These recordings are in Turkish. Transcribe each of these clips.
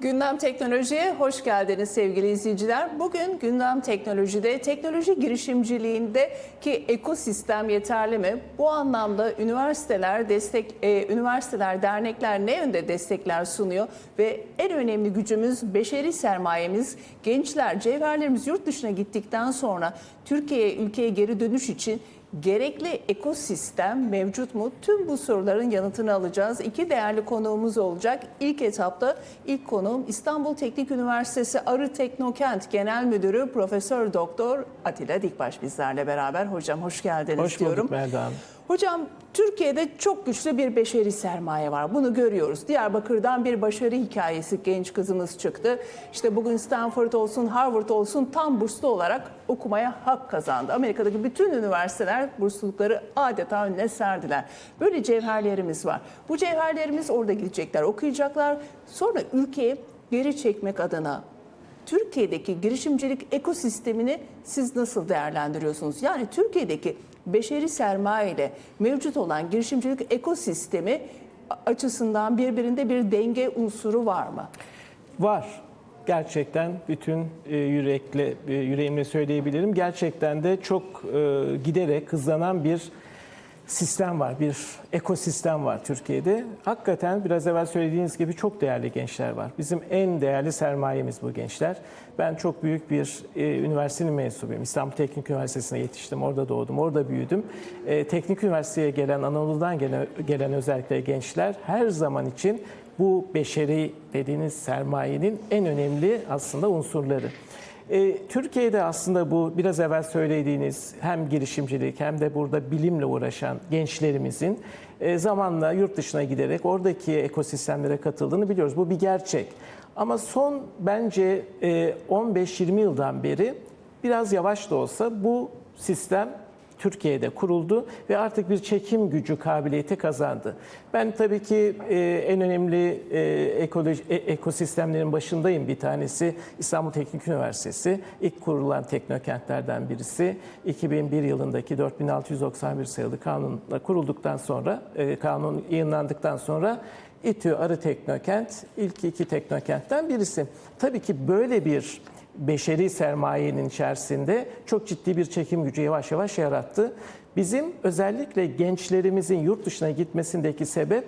Gündem Teknoloji'ye hoş geldiniz sevgili izleyiciler. Bugün Gündem Teknoloji'de teknoloji girişimciliğindeki ekosistem yeterli mi? Bu anlamda üniversiteler, destek, e, üniversiteler, dernekler ne yönde destekler sunuyor? Ve en önemli gücümüz beşeri sermayemiz, gençler, cevherlerimiz yurt dışına gittikten sonra Türkiye'ye, ülkeye geri dönüş için Gerekli ekosistem mevcut mu? Tüm bu soruların yanıtını alacağız. İki değerli konuğumuz olacak. İlk etapta ilk konuğum İstanbul Teknik Üniversitesi Arı Teknokent Genel Müdürü Profesör Doktor Atilla Dikbaş bizlerle beraber. Hocam hoş geldiniz Hoş diyorum. bulduk Melda Hanım. Hocam Türkiye'de çok güçlü bir beşeri sermaye var. Bunu görüyoruz. Diyarbakır'dan bir başarı hikayesi genç kızımız çıktı. İşte bugün Stanford olsun, Harvard olsun tam burslu olarak okumaya hak kazandı. Amerika'daki bütün üniversiteler burslulukları adeta önüne serdiler. Böyle cevherlerimiz var. Bu cevherlerimiz orada gidecekler, okuyacaklar. Sonra ülkeye geri çekmek adına Türkiye'deki girişimcilik ekosistemini siz nasıl değerlendiriyorsunuz? Yani Türkiye'deki beşeri sermaye ile mevcut olan girişimcilik ekosistemi açısından birbirinde bir denge unsuru var mı? Var. Gerçekten bütün e, yürekle, e, yüreğimle söyleyebilirim. Gerçekten de çok e, giderek hızlanan bir sistem var, bir ekosistem var Türkiye'de. Hakikaten biraz evvel söylediğiniz gibi çok değerli gençler var. Bizim en değerli sermayemiz bu gençler. Ben çok büyük bir e, üniversitenin mensubuyum. İstanbul Teknik Üniversitesi'ne yetiştim, orada doğdum, orada büyüdüm. E, Teknik Üniversiteye gelen, Anadolu'dan gelen, gelen özellikle gençler her zaman için bu beşeri dediğiniz sermayenin en önemli aslında unsurları. E, Türkiye'de aslında bu biraz evvel söylediğiniz hem girişimcilik hem de burada bilimle uğraşan gençlerimizin e, zamanla yurt dışına giderek oradaki ekosistemlere katıldığını biliyoruz. Bu bir gerçek. Ama son bence e, 15-20 yıldan beri biraz yavaş da olsa bu sistem Türkiye'de kuruldu ve artık bir çekim gücü kabiliyeti kazandı. Ben tabii ki e, en önemli e, ekoloji, e, ekosistemlerin başındayım bir tanesi İstanbul Teknik Üniversitesi. İlk kurulan teknokentlerden birisi. 2001 yılındaki 4691 sayılı kanunla kurulduktan sonra, e, kanun yayınlandıktan sonra İTÜ Arı Teknokent ilk iki teknokentten birisi. Tabii ki böyle bir beşeri sermayenin içerisinde çok ciddi bir çekim gücü yavaş yavaş yarattı. Bizim özellikle gençlerimizin yurt dışına gitmesindeki sebep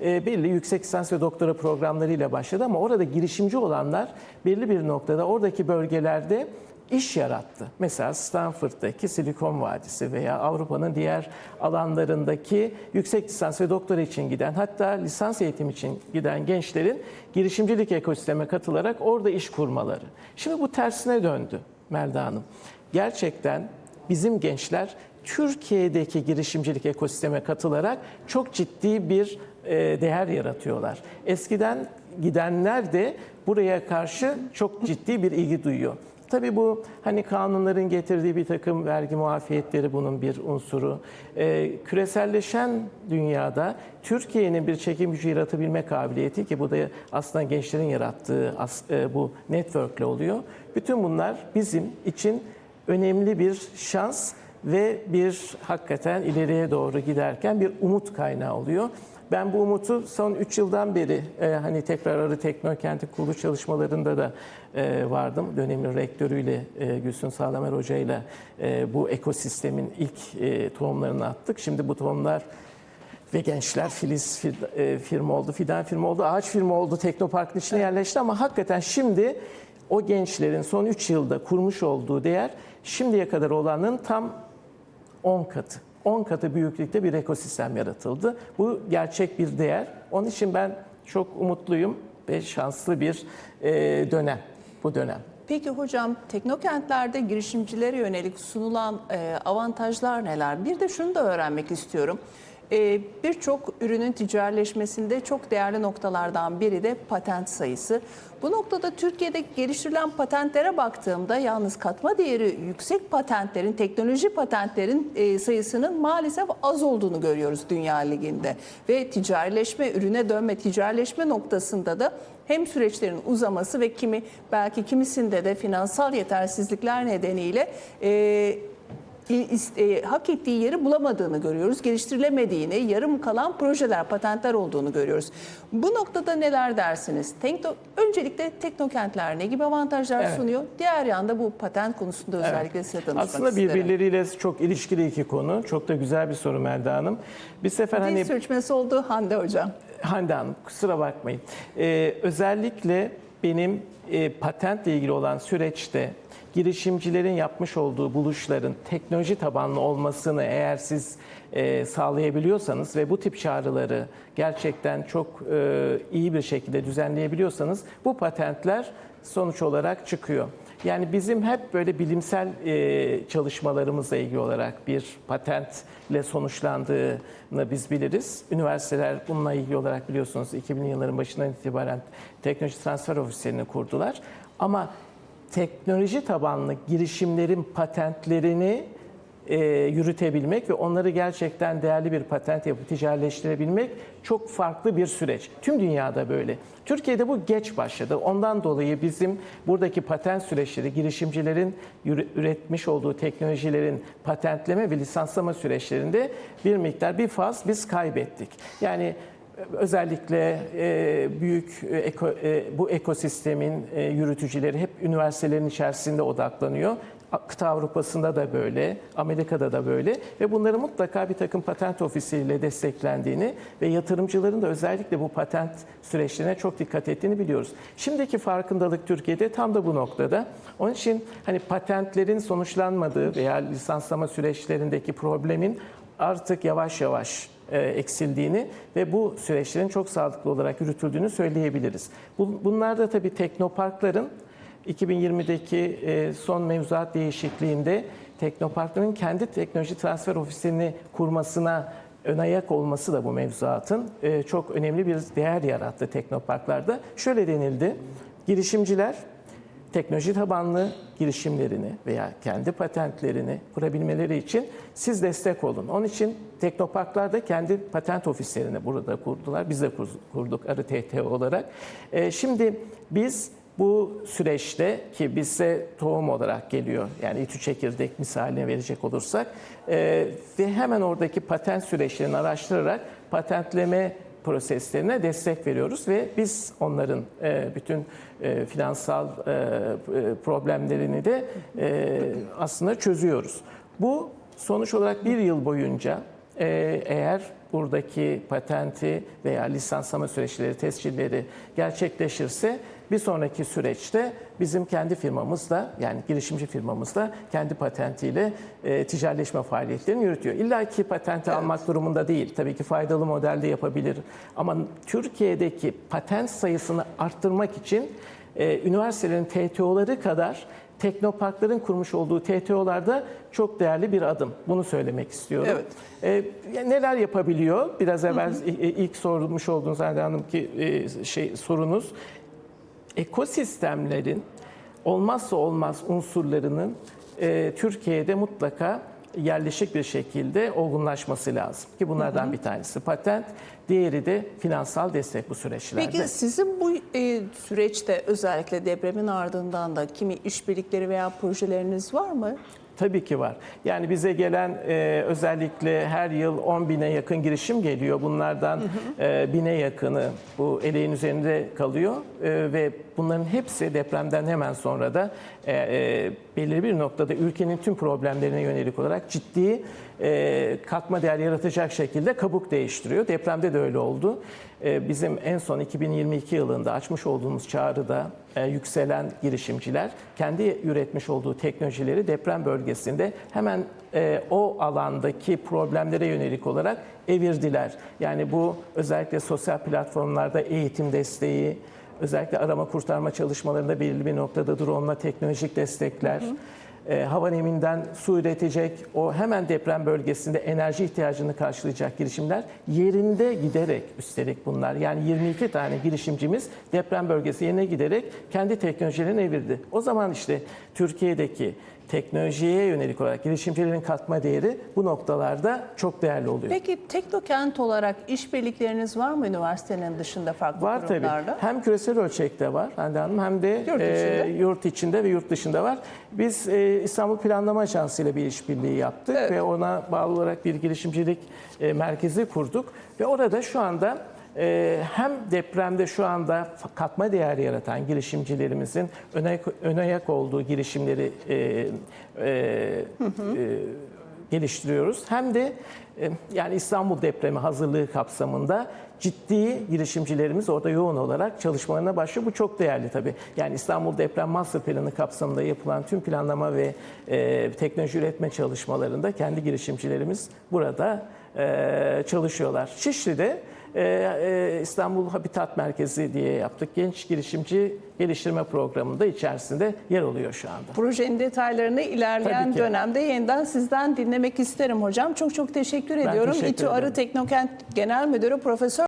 e, belli yüksek lisans ve doktora programlarıyla başladı ama orada girişimci olanlar belli bir noktada oradaki bölgelerde iş yarattı. Mesela Stanford'daki Silikon Vadisi veya Avrupa'nın diğer alanlarındaki yüksek lisans ve doktora için giden hatta lisans eğitim için giden gençlerin girişimcilik ekosisteme katılarak orada iş kurmaları. Şimdi bu tersine döndü Melda Hanım. Gerçekten bizim gençler Türkiye'deki girişimcilik ekosisteme katılarak çok ciddi bir e, değer yaratıyorlar. Eskiden gidenler de buraya karşı çok ciddi bir ilgi duyuyor. Tabii bu hani kanunların getirdiği bir takım vergi muafiyetleri bunun bir unsuru. Ee, küreselleşen dünyada Türkiye'nin bir çekim gücü yaratabilme kabiliyeti ki bu da aslında gençlerin yarattığı as, e, bu network'le oluyor. Bütün bunlar bizim için önemli bir şans ve bir hakikaten ileriye doğru giderken bir umut kaynağı oluyor. Ben bu umutu son 3 yıldan beri e, hani tekrar Arı Teknokenti kuruluş çalışmalarında da e, vardım. Dönemin rektörüyle e, Gülsün Sağlamer Hoca ile e, bu ekosistemin ilk e, tohumlarını attık. Şimdi bu tohumlar ve gençler filiz e, firma oldu, fidan firma oldu, ağaç firma oldu, teknoparkın içine yerleşti ama hakikaten şimdi o gençlerin son 3 yılda kurmuş olduğu değer şimdiye kadar olanın tam 10 katı. 10 katı büyüklükte bir ekosistem yaratıldı. Bu gerçek bir değer. Onun için ben çok umutluyum ve şanslı bir e, dönem bu dönem. Peki hocam teknokentlerde girişimcilere yönelik sunulan e, avantajlar neler? Bir de şunu da öğrenmek istiyorum. E, Birçok ürünün ticaretleşmesinde çok değerli noktalardan biri de patent sayısı. Bu noktada Türkiye'de geliştirilen patentlere baktığımda yalnız katma değeri yüksek patentlerin, teknoloji patentlerin e, sayısının maalesef az olduğunu görüyoruz Dünya Ligi'nde. Ve ticarileşme, ürüne dönme, ticarileşme noktasında da hem süreçlerin uzaması ve kimi belki kimisinde de finansal yetersizlikler nedeniyle e, e, hak ettiği yeri bulamadığını görüyoruz. Geliştirilemediğini, yarım kalan projeler, patentler olduğunu görüyoruz. Bu noktada neler dersiniz? Tekno, öncelikle teknokentler ne gibi avantajlar Evet. sunuyor? Diğer yanda bu patent konusunda özellikle size danışmak Aslında isterim. birbirleriyle çok ilişkili iki konu. Çok da güzel bir soru Melda Hanım. Bir sefer Dil hani sürçmesi oldu Hande Hocam. Hande Hanım kusura bakmayın. Ee, özellikle benim e, patentle ilgili olan süreçte girişimcilerin yapmış olduğu buluşların teknoloji tabanlı olmasını eğer siz e, sağlayabiliyorsanız ve bu tip çağrıları gerçekten çok e, iyi bir şekilde düzenleyebiliyorsanız bu patentler sonuç olarak çıkıyor. Yani bizim hep böyle bilimsel e, çalışmalarımızla ilgili olarak bir patentle sonuçlandığını biz biliriz. Üniversiteler bununla ilgili olarak biliyorsunuz 2000'li yılların başından itibaren teknoloji transfer ofislerini kurdular. Ama teknoloji tabanlı girişimlerin patentlerini e, yürütebilmek ve onları gerçekten değerli bir patent yapıp ticaretleştirebilmek çok farklı bir süreç. Tüm dünyada böyle. Türkiye'de bu geç başladı. Ondan dolayı bizim buradaki patent süreçleri, girişimcilerin üretmiş olduğu teknolojilerin patentleme ve lisanslama süreçlerinde bir miktar, bir faz biz kaybettik. Yani Özellikle e, büyük e, e, bu ekosistemin e, yürütücüleri hep üniversitelerin içerisinde odaklanıyor. Kıta Avrupa'sında da böyle, Amerika'da da böyle ve bunların mutlaka bir takım patent ofisiyle desteklendiğini ve yatırımcıların da özellikle bu patent süreçlerine çok dikkat ettiğini biliyoruz. Şimdiki farkındalık Türkiye'de tam da bu noktada. Onun için hani patentlerin sonuçlanmadığı veya lisanslama süreçlerindeki problemin artık yavaş yavaş eksildiğini ve bu süreçlerin çok sağlıklı olarak yürütüldüğünü söyleyebiliriz. Bu- Bunlar da tabii teknoparkların 2020'deki e, son mevzuat değişikliğinde teknoparkların kendi teknoloji transfer ofisini kurmasına ön ayak olması da bu mevzuatın e, çok önemli bir değer yarattı teknoparklarda. Şöyle denildi, girişimciler teknoloji tabanlı girişimlerini veya kendi patentlerini kurabilmeleri için siz destek olun. Onun için teknoparklar da kendi patent ofislerini burada kurdular. Biz de kur- kurduk Arı TT olarak. Ee, şimdi biz bu süreçte ki bize tohum olarak geliyor yani İTÜ çekirdek misaline verecek olursak e, ve hemen oradaki patent süreçlerini araştırarak patentleme proseslerine destek veriyoruz ve biz onların e, bütün e, finansal e, e, problemlerini de e, aslında çözüyoruz. Bu sonuç olarak bir yıl boyunca e, eğer buradaki patenti veya lisanslama süreçleri, tescilleri gerçekleşirse bir sonraki süreçte bizim kendi firmamızla yani girişimci firmamızla kendi patentiyle e, ticaretleşme faaliyetlerini yürütüyor. İlla ki patenti almak durumunda değil. Tabii ki faydalı modelde yapabilir. Ama Türkiye'deki patent sayısını arttırmak için e, üniversitelerin TTO'ları kadar teknoparkların kurmuş olduğu TTO'larda çok değerli bir adım. Bunu söylemek istiyorum. Evet. E, neler yapabiliyor? Biraz evvel e, ilk sormuş olduğunuz Hande Hanım ki e, şey sorunuz ekosistemlerin olmazsa olmaz unsurlarının e, Türkiye'de mutlaka yerleşik bir şekilde olgunlaşması lazım. Ki bunlardan bir tanesi patent, diğeri de finansal destek bu süreçlerde. Peki sizin bu e, süreçte özellikle depremin ardından da kimi işbirlikleri veya projeleriniz var mı? Tabii ki var. Yani bize gelen e, özellikle her yıl 10 bine yakın girişim geliyor. Bunlardan e, bine yakını bu eleğin üzerinde kalıyor E, ve bunların hepsi depremden hemen sonra da e, e, belirli bir noktada ülkenin tüm problemlerine yönelik olarak ciddi e, katma değer yaratacak şekilde kabuk değiştiriyor. Depremde de öyle oldu. E, bizim en son 2022 yılında açmış olduğumuz çağrıda e, yükselen girişimciler kendi üretmiş olduğu teknolojileri deprem bölgesinde hemen e, o alandaki problemlere yönelik olarak evirdiler. Yani bu özellikle sosyal platformlarda eğitim desteği, özellikle arama kurtarma çalışmalarında belirli bir noktada drone'la teknolojik destekler, e, hava neminden su üretecek, o hemen deprem bölgesinde enerji ihtiyacını karşılayacak girişimler yerinde giderek üstelik bunlar. Yani 22 tane girişimcimiz deprem bölgesi yerine giderek kendi teknolojilerini evirdi. O zaman işte Türkiye'deki teknolojiye yönelik olarak girişimcilerin katma değeri bu noktalarda çok değerli oluyor. Peki Teknokent olarak işbirlikleriniz var mı üniversitenin dışında farklı Var tabii. kurumlarla? Hem küresel ölçekte var Hande Hanım hem de Yurt içinde. e, yurt içinde ve yurt dışında var. Biz e, İstanbul Planlama Ajansı ile bir işbirliği yaptık Evet. ve ona bağlı olarak bir girişimcilik e, merkezi kurduk ve orada şu anda e, hem depremde şu anda katma değer yaratan girişimcilerimizin öne, ön ayak olduğu girişimleri e, e, e, geliştiriyoruz. Hem de e, yani İstanbul depremi hazırlığı kapsamında ciddi girişimcilerimiz orada yoğun olarak çalışmalarına başlıyor. Bu çok değerli tabii. Yani İstanbul Deprem Master Planı kapsamında yapılan tüm planlama ve e, teknoloji üretme çalışmalarında kendi girişimcilerimiz burada e, çalışıyorlar. Şişli'de e, e, İstanbul Habitat Merkezi diye yaptık. Genç girişimci geliştirme programında içerisinde yer alıyor şu anda. Projenin detaylarını ilerleyen dönemde yeniden sizden dinlemek isterim hocam. Çok çok teşekkür ediyorum. teşekkür İTÜ Arı. Teknokent Genel Müdürü Profesör